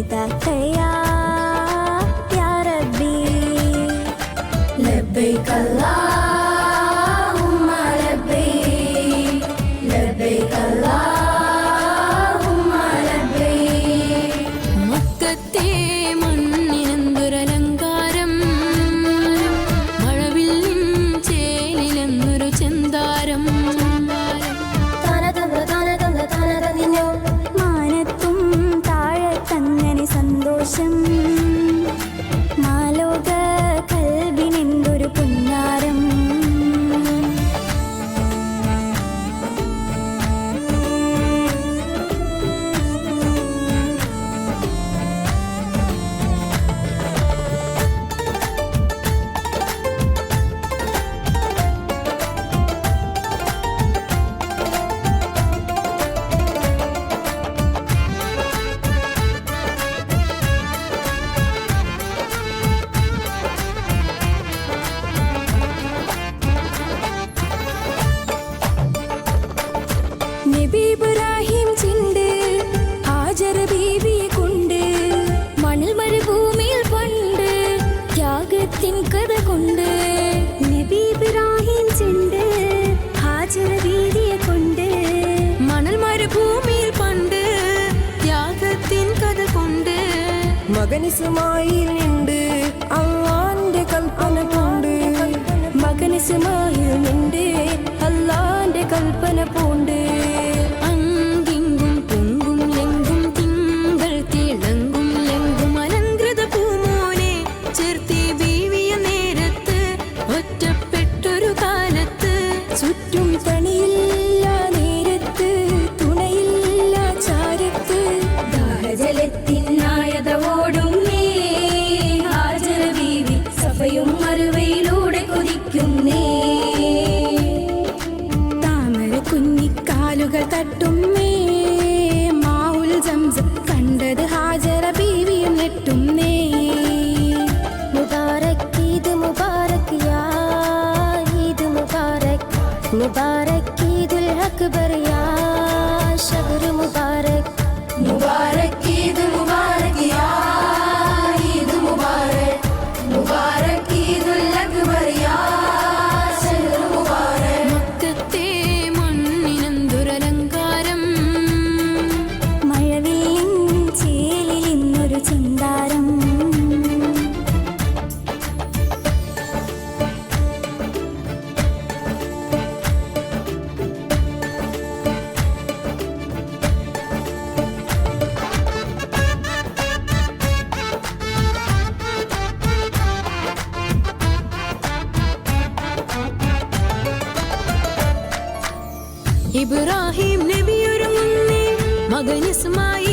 ഇതാ കയ്യാ ഉണ്ട് നബി ഇബ്രാഹിം ചെണ്ട് ഹാജർ വീതിയെ കൊണ്ട് മണൽ മരുഭൂമിയിൽ പണ്ട് ത്യാഗത്തിൻ കഥ കൊണ്ട്. മകനിസുമായിൽ ഉണ്ട് അള്ളാന്റെ കൽപ്പന കൊണ്ട്. മകനിസുമായിൽ ഉണ്ട് അള്ളാന്റെ കൽപ്പന 2020. ीदर्या शक्र मबारक। मबारकी मबारक। ഇബ്രാഹിം നബി ഒരുങ്ങുന്നേ മകൻ ഇസ്മായിൽ